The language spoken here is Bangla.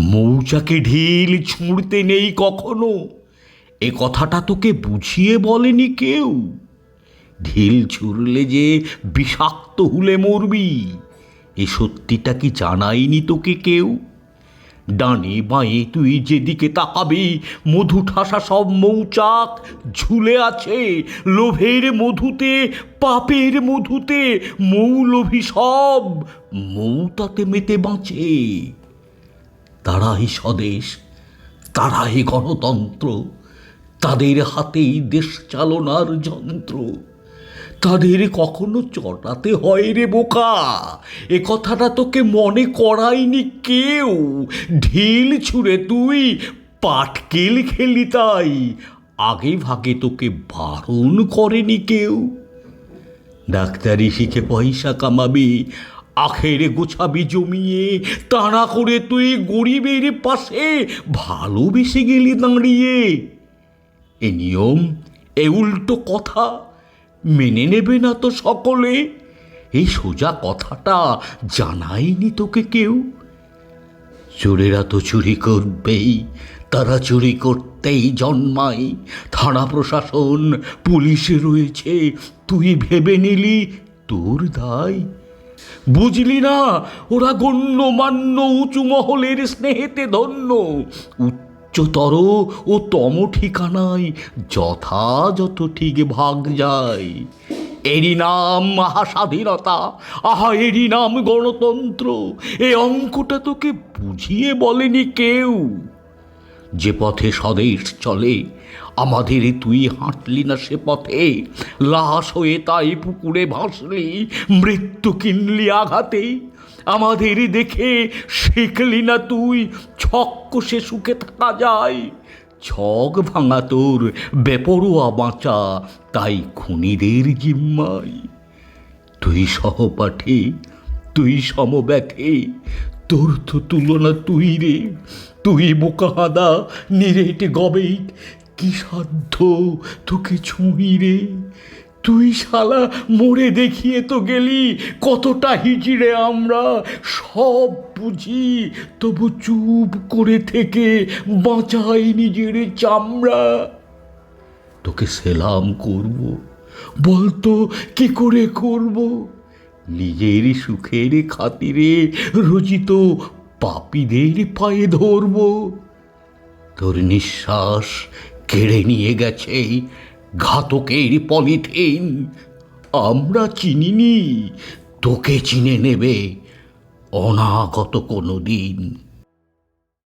মৌচাকে ঢিল ছুঁড়তে নেই কখনো। এ কথাটা তোকে বুঝিয়ে বলেনি কেউ? ঢিল ছুড়লে যে বিষাক্ত হুলে মরবি, এ সত্যিটা কি জানায়নি তোকে কেউ? ডানে বাঁয়ে তুই যেদিকে তাকাবি, মধু ঠাসা সব মৌচাক ঝুলে আছে। লোভের মধুতে, পাপের মধুতে, মৌলভী সব মৌতাতে মেতে বাঁচে। তারাই স্বদেশ, তারাই গণতন্ত্র, তাদের হাতেই দেশ চালনার যন্ত্র। তাদের কখনো চটাতে হয় রে বোকা, এ কথাটা তোকে মনে করায়নি কেউ। ঢিল ছুঁড়ে তুই পাটকেল খেলি তাই, আগে ভাগে তোকে বারণ করেনি কেউ। ডাক্তারি শিখে পয়সা কামাবি আখের গোছাবি জমিয়ে তাড়া করে তুই গরিবের পাশে ভালোবেসে গেলি দাঁড়িয়ে। এ নিয়ম, এ উল্টো কথা, মেনে নেবে না তো সকলে। এই সোজা কথাটা জানায়নি তোকে কেউ। চোরেরা তো চুরি করবেই, তারা চুরি করতেই জন্মায়। থানা প্রশাসন, পুলিশে রয়েছে, তুই ভেবে নিলি তোর দায়। বুঝলি না? ওরা গণ্যমান্য উঁচু মহলের স্নেহেতে ধন্য। উচ্চতর ও তম ঠিকানায় যথাযথ ঠিক ভাগ যায়। এরই নাম মহাস্বাধীনতা, আহা, এরই নাম গণতন্ত্র। এ অঙ্কটা তোকে বুঝিয়ে বলেনি কেউ। যে পথে স্বদেশ চলে, আমাদের তুই হাঁটলি না সে পথে। লাশ হয়ে তাই পুকুরে ভাসলি, মৃত্যু কিনলি আঘাতে। আমাদের দেখে শিখলি না তুই ছক সে সুখে থাকা যায়। ছক ভাঙা তোর বেপরোয়া বাঁচা, তাই খুনিদের জিম্মাই তুই সহপাঠী, তুই সমব্যথে তোর তো তুলনা তুই রে। তুই বোকা বোকাহাদা নিরেট গবেট কি সাধ্য তোকে ছুঁই রে? তুই শালা মরে দেখিয়ে তো গেলি, কতটা হিজিড়ে আমরা। সব বুঝি, তবু চুপ করে থেকে বাঁচাই নিজের চামড়া। তোকে সেলাম করব। বলতো, কি করে করব? নিজের সুখের খাতিরে রচিত পাপীদের পায়ে ধরব। তোর নিঃশ্বাস কেড়ে নিয়ে গেছে ঘাতকের পলিথিন। আমরা চিনিনি, তোকে চিনে নেবে অনাগত কোনো দিন।